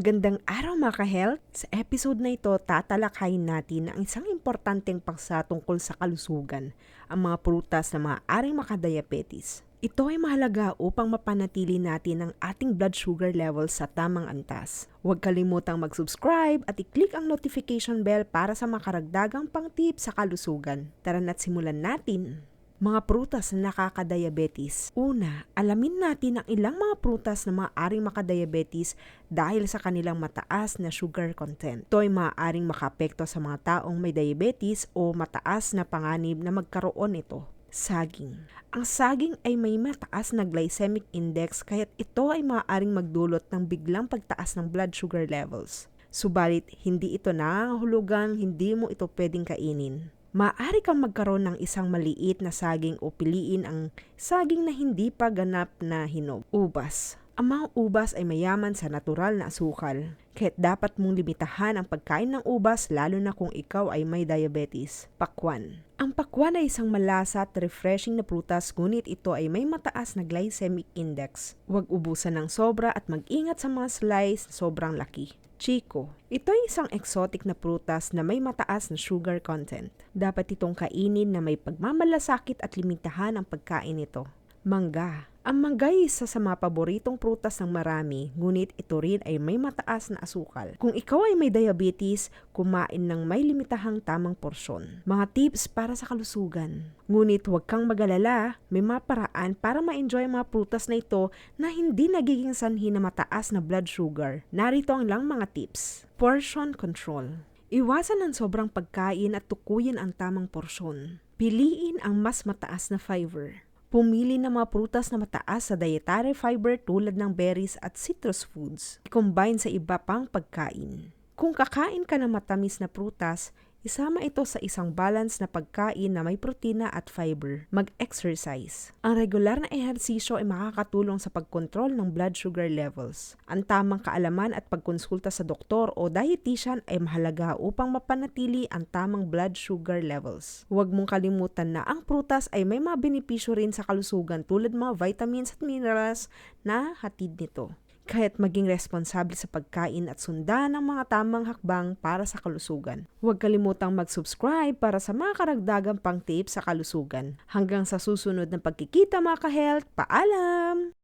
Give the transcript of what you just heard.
Magandang araw mga ka-health! Sa episode na ito, tatalakayin natin ang isang importanteng paksa tungkol sa kalusugan, ang mga prutas na maaaring makadiabetes. Ito ay mahalaga upang mapanatili natin ang ating blood sugar level sa tamang antas. Huwag kalimutang mag-subscribe at i-click ang notification bell para sa makaragdagang pang tips sa kalusugan. Tara na't simulan natin! Mga prutas na nakakadiabetes. Una, alamin natin ang ilang mga prutas na maaaring makadiabetes dahil sa kanilang mataas na sugar content. Ito ay maaaring makapekto sa mga taong may diabetes o mataas na panganib na magkaroon ito. Saging. Ang saging ay may mataas na glycemic index kaya't ito ay maaaring magdulot ng biglang pagtaas ng blood sugar levels. Subalit, hindi ito nangangahulugang hindi mo ito pwedeng kainin. Maaari kang magkaroon ng isang maliit na saging o piliin ang saging na hindi pa ganap na hinog. Ubas. Ang mga ubas ay mayaman sa natural na asukal. Kaya't dapat mong limitahan ang pagkain ng ubas lalo na kung ikaw ay may diabetes. Pakwan. Ang pakwan ay isang malasa at refreshing na prutas ngunit ito ay may mataas na glycemic index. Huwag ubusan ng sobra at mag-ingat sa mga slice sobrang laki. Chico. Ito ay isang exotic na prutas na may mataas na sugar content. Dapat itong kainin na may pagmamalasakit at limitahan ang pagkain nito. Mangga. Ang mangga ay isa sa mga paboritong prutas ng marami, ngunit ito rin ay may mataas na asukal. Kung ikaw ay may diabetes, kumain ng may limitahang tamang porsyon. Mga tips para sa kalusugan. Ngunit huwag kang magalala, may mga paraan para ma-enjoy ang mga prutas na ito na hindi nagiging sanhi na mataas na blood sugar. Narito ang lang mga tips. Portion control. Iwasan ang sobrang pagkain at tukuyin ang tamang porsyon. Piliin ang mas mataas na fiber. Pumili ng mga prutas na mataas sa dietary fiber tulad ng berries at citrus foods. I-combine sa iba pang pagkain. Kung kakain ka ng matamis na prutas, Isama ito sa isang balance na pagkain na may protina at fiber. Mag-exercise. Ang regular na ehersisyo ay makakatulong sa pagkontrol ng blood sugar levels. Ang tamang kaalaman at pagkonsulta sa doktor o dietitian ay mahalaga upang mapanatili ang tamang blood sugar levels. Huwag mong kalimutan na ang prutas ay may mga benepisyo rin sa kalusugan tulad mga vitamins at minerals na hatid nito kaya't maging responsable sa pagkain at sundan ang mga tamang hakbang para sa kalusugan. Huwag kalimutang mag-subscribe para sa mga karagdagang pang tips sa kalusugan. Hanggang sa susunod na pagkikita mga ka-health, paalam!